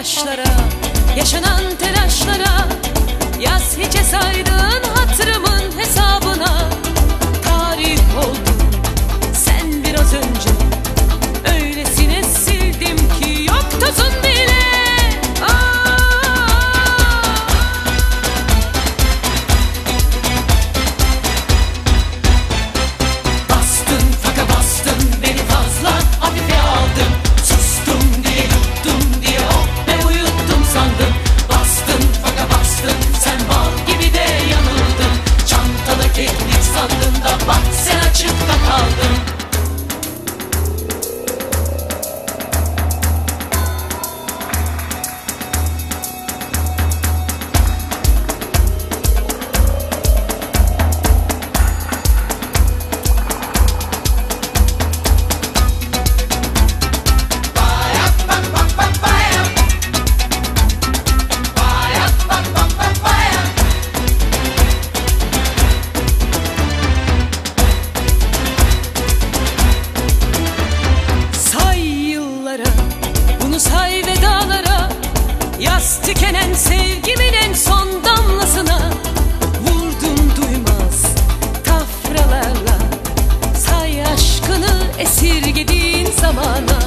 yaşlara Yaşanan telaşlara esirgediğin zamana.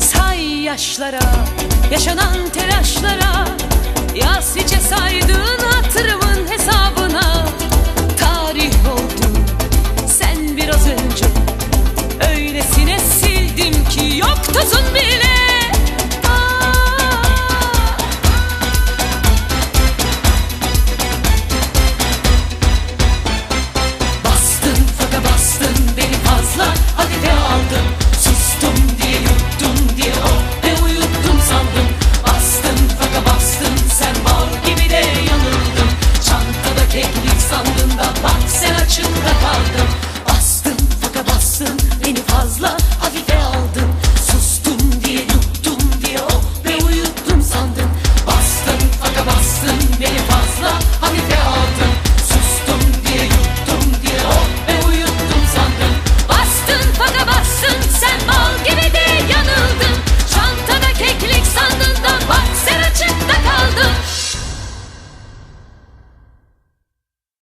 Say yaşlara, yaşanan telaşlara